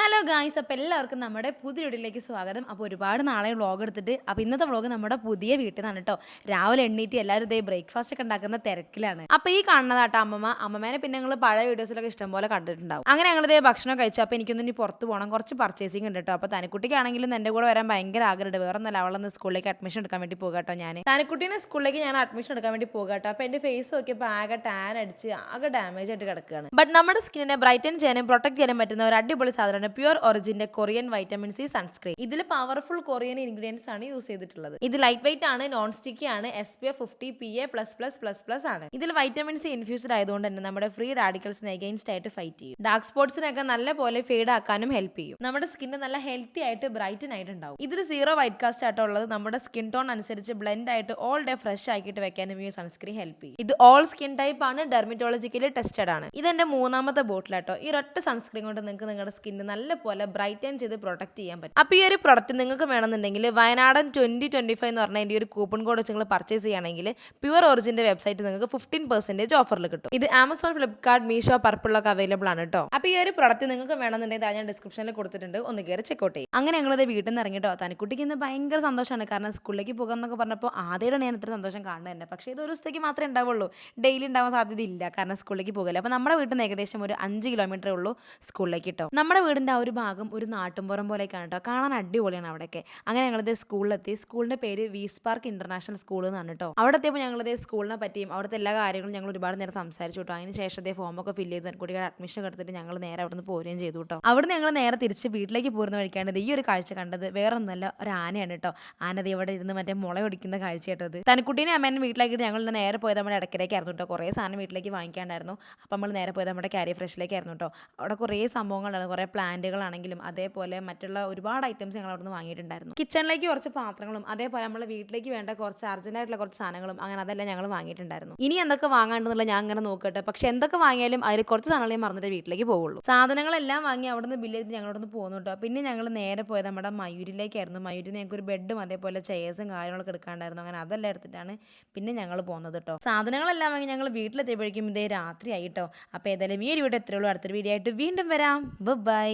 Hello guys അപ്പോൾ എല്ലാവർക്കും നമ്മുടെ പുതിയ വീട്ടിലേക്ക് സ്വാഗതം. അപ്പോൾ ഒരുപാട് നാളെ വ്ളോഗ് എടുത്തിട്ട്. അപ്പോൾ ഇന്നത്തെ വ്ളോഗ് നമ്മുടെ പുതിയ വീട്ടിൽ നിന്നാണ് കേട്ടോ രാവിലെ എണ്ണീറ്റ് എല്ലാവരും ഇതേ ബ്രേക്ക്ഫാസ്റ്റ് ഒക്കെ ഉണ്ടാക്കുന്ന തിരക്കിലാണ്. അപ്പോൾ ഈ കാണുന്നതാട്ടോ അമ്മമ്മ. അമ്മമ്മേനെ പിന്നെ ഞങ്ങൾ പഴയ വീഡിയോസിലൊക്കെ ഇഷ്ടംപോലെ കണ്ടിട്ടുണ്ടാവും. അങ്ങനെ ഞങ്ങൾ ഇതേ ഭക്ഷണം കഴിച്ചു. അപ്പോൾ എനിക്കൊന്നും ഇനി പുറത്ത് പോകണം കുറച്ച് പർച്ചേസിംഗ് ഉണ്ട് കേട്ടോ അപ്പോൾ തനിക്കുട്ടിക്കാണെങ്കിലും എന്റെ കൂടെ വരാൻ ഭയങ്കര ആഗ്രഹമുണ്ട്. വേറെ ഒന്നല്ല അവളൊന്ന് സ്കൂളിലേക്ക് അഡ്മിഷൻ എടുക്കാൻ വേണ്ടി പോകുക കേട്ടോ ഞാൻ തനിക്കുട്ടീനെ സ്കൂളിലേക്ക് ഞാൻ അഡ്മിഷൻ എടുക്കാൻ വേണ്ടി പോകുക കേട്ടോ അപ്പോൾ എന്റെ ഫേസ് നോക്കിയപ്പോൾ ആകെ ടാൻ അടിച്ച് ആകെ ഡാമേജ് ആയിട്ട് കിടക്കുകയാണ്. ബട്ട് നമ്മുടെ സ്കിന്നിനെ ബ്രൈറ്റൻ ചെയ്യാനും പ്രൊട്ടക്ട് ചെയ്യാനും പറ്റുന്ന ഒരു അടിപൊളി സാധനമാണ് പ്യുവർ ഒറിജിന്റെ കൊറിയൻ വൈറ്റമിൻ സി സൺസ്ക്രീൻ. ഇതിൽ പവർഫുൾ കൊറിയൻ ഇൻഗ്രീഡിയൻസ് ആണ് യൂസ് ചെയ്തിട്ടുള്ളത്. ഇത് ലൈറ്റ് വെയിറ്റ് ആണ് നോൺ സ്റ്റിക്കി ആണ് S P F fifty P A plus plus plus plus ആണ്. ഇതിൽ വൈറ്റമിൻ സി ഇൻഫ്യൂസ്ഡ് ആയതുകൊണ്ട് തന്നെ നമ്മുടെ ഫ്രീ റാഡിക്കൽസിനെ അഗൈൻസ്റ്റ് ആയിട്ട് ഫൈറ്റ് ചെയ്യും. ഡാർക്ക് സ്പോട്സിനൊക്കെ നല്ല പോലെ ഫെയ്ഡ് ആക്കാനും ഹെൽപ്പ് ചെയ്യും. നമ്മുടെ സ്കിന്ന് നല്ല ഹെൽത്തി ആയിട്ട് ബ്രൈറ്റൻ ആയിട്ട് ഉണ്ടാവും ഇതിൽ സീറോ വൈറ്റ് കാസ്റ്റ് ആയിട്ട് ഉള്ളത്. നമ്മുടെ സ്കിൻ ടോൺ അനുസരിച്ച് ബ്ലെൻഡ് ആയിട്ട് ഓൾ ഡേ ഫ്രഷ് ആക്കിയിട്ട് വെക്കാനും ഈ സൺസ്ക്രീൻ ഹെൽപ്പ് ചെയ്യും. ഇത് ഓൾ സ്കിൻ ടൈപ്പ് ആണ് ഡെർമിറ്റോളജിക്കലി ടെസ്റ്റഡ് ആണ്. ഇതെന്റെ മൂന്നാമത്തെ ബോട്ടിലാട്ടോ ഈ ഒറ്റ സൺസ്ക്രീൻ കൊണ്ട് നിങ്ങൾക്ക് നിങ്ങളുടെ സ്കിന്ന് നല്ല പോലെ ബ്രൈറ്റൻ ചെയ്ത് പ്രൊട്ടക്ട് ചെയ്യാൻ പറ്റും. അപ്പോൾ ഈ ഒരു പ്രൊഡക്റ്റ് നിങ്ങൾക്ക് വേണമെന്നുണ്ടെങ്കിൽ വയനാടൻ ട്വന്റി ട്വന്റി ഫൈവ് എന്ന് പറഞ്ഞ എന്റെ ഒരു കൂപ്പൺ കോഡ് വെച്ച് നിങ്ങൾ പർച്ചേസ് ചെയ്യുകയാണെങ്കിൽ പ്യുവർ ഒറിജിന്റെ വെബ്സൈറ്റ് നിങ്ങൾക്ക് ഫിഫ്റ്റീൻ പെർസെന്റേജ് ഓഫറിൽ കിട്ടും. ഇത് ആമസോൺ ഫ്ലിപ്കാർട്ട് മീഷോ പർപ്പിളൊക്കെ അവൈലബിൾ ആണ് കേട്ടോ അപ്പോൾ ഈ ഒരു പ്രൊഡക്റ്റ് നിങ്ങൾക്ക് വേണമെന്നുണ്ടെങ്കിൽ ഞാൻ ഡിസ്ക്രിപ്ഷനിൽ കൊടുത്തിട്ടുണ്ട്. ഒന്ന് കയറി ചെക്കൗട്ട് ചെയ്യും അങ്ങനെ ഞങ്ങളത് വീട്ടിൽ നിന്ന് ഇറങ്ങിട്ടോ തനിക്കുട്ടിക്ക് ഇന്ന് ഭയങ്കര സന്തോഷമാണ്. കാരണം സ്കൂളിലേക്ക് പോകാം എന്നൊക്കെ പറഞ്ഞപ്പോൾ ആദ്യമായിട്ടാണ് ഞാൻ ഇത്ര സന്തോഷം കാണുന്നത് തന്നെ. പക്ഷേ ഇത് ഒരു ദിവസത്തേക്ക് മാത്രമേ ഉണ്ടാവുള്ളൂ. ഡെയിലി ഉണ്ടാവാൻ സാധ്യതയില്ല കാരണം സ്കൂളിലേക്ക് പോകില്ല. അപ്പോൾ നമ്മുടെ വീട്ടിൽ നിന്ന് ഏകദേശം ഒരു അഞ്ച് കിലോമീറ്ററേ ഉള്ളൂ സ്കൂളിലേക്ക് കേട്ടോ നമ്മുടെ വീടിന്റെ ആ ഒരു ഭാഗം ഒരു നാട്ടുംപുറം പോലെയൊക്കെയാണ് കേട്ടോ കാണാൻ അടിപൊളിയാണ് അവിടെയൊക്കെ. അങ്ങനെ ഞങ്ങളത് സ്കൂളിലെത്തി. സ്കൂളിന്റെ പേര് വീസ് പാർക്ക് ഇന്റർനാഷണൽ സ്കൂൾ എന്നാണ് കേട്ടോ അവിടെ എത്തിയപ്പോൾ ഞങ്ങളത് സ്കൂളിനെ പറ്റിയും അവിടുത്തെ എല്ലാ കാര്യങ്ങളും ഞങ്ങൾ ഒരുപാട് നേരം സംസാരിച്ചു കേട്ടോ അതിന് ശേഷം അതേ ഫോമൊക്കെ ഫില്ല് ചെയ്ത് കുട്ടികളുടെ അഡ്മിഷൻ എടുത്തിട്ട് ഞങ്ങൾ നേരെ അവിടെ നിന്ന് പോരുകയും ചെയ്തു കേട്ടോ അവിടെ ഞങ്ങൾ നേരെ തിരിച്ച് വീട്ടിലേക്ക് പോരുന്ന വഴിക്കാണ് ഇത് ഈ ഒരു കാഴ്ച കണ്ടത്. വേറെ ഒന്നല്ല ഒരു ആനയാണ് കേട്ടോ ആന ദേ ഇവിടെ ഇരുന്ന് മറ്റേ മുള ഒടിക്കുന്ന കാഴ്ച കേട്ടോ ഇത്. തനിക്കുട്ടീനെ അമ്മേനെ വീട്ടിലാക്കിയിട്ട് ഞങ്ങൾ നേരെ പോയത് നമ്മുടെ ഇടയ്ക്കിലേക്കായിരുന്നു കേട്ടോ കുറേ സാധനം വീട്ടിലേക്ക് വാങ്ങിക്കാണ്ടായിരുന്നു. അപ്പം നമ്മൾ നേരെ പോയത് നമ്മുടെ ക്യാരി ഫ്രഷിലേക്കായിരുന്നു കേട്ടോ അവിടെ കുറേ സംഭവങ്ങളാണ് കുറേ പ്ലാന്റുകളാണെങ്കിലും അതേപോലെ മറ്റുള്ള ഒരുപാട് ഐറ്റംസ് ഞങ്ങൾ അവിടെ നിന്ന് വാങ്ങിയിട്ടുണ്ടായിരുന്നു. കിച്ചണിലേക്ക് കുറച്ച് പാത്രങ്ങളും അതേപോലെ നമ്മൾ വീട്ടിലേക്ക് വേണ്ട കുറച്ച് അർജന്റായിട്ടുള്ള കുറച്ച് സാധനങ്ങളും അങ്ങനെ അതെല്ലാം ഞങ്ങൾ വാങ്ങിയിട്ടുണ്ടായിരുന്നു. ഇനി എന്തൊക്കെ വാങ്ങാണ്ടെന്നുള്ള ഞാൻ അങ്ങനെ നോക്കട്ടെ. പക്ഷെ എന്തൊക്കെ വാങ്ങിയാലും അതിൽ കുറച്ച് സാധനങ്ങൾ ഞാൻ മറന്നിട്ട് വീട്ടിലേക്ക് പോകുള്ളൂ സാധനങ്ങളെല്ലാം വാങ്ങി അവിടെ നിന്ന് ബില്ല് ചെയ്ത് ഞങ്ങളോട് പോകുന്നു കേട്ടോ. പിന്നെ ഞങ്ങൾ നേരെ പോയത് നമ്മുടെ മയൂരിലേക്കായിരുന്നു. മയൂരിൽ ഞങ്ങൾക്ക് ഒരു ബെഡും അതേപോലെ ചെയർസും കാര്യങ്ങളൊക്കെ എടുക്കാണ്ടായിരുന്നു. അങ്ങനെ അതെല്ലാം എടുത്തിട്ടാണ് പിന്നെ ഞങ്ങൾ പോകുന്നത് കേട്ടോ. സാധനങ്ങളെല്ലാം വാങ്ങി ഞങ്ങൾ വീട്ടിലെത്തിയപ്പോഴേക്കും ഇതേ രാത്രിയായി കേട്ടോ. അപ്പോൾ ഏതായാലും ഈ ഒരു വീഡിയോ എത്രയുള്ളൂ അടുത്തൊരു വീഡിയോ ആയിട്ട് വീണ്ടും വരാം. ബൈ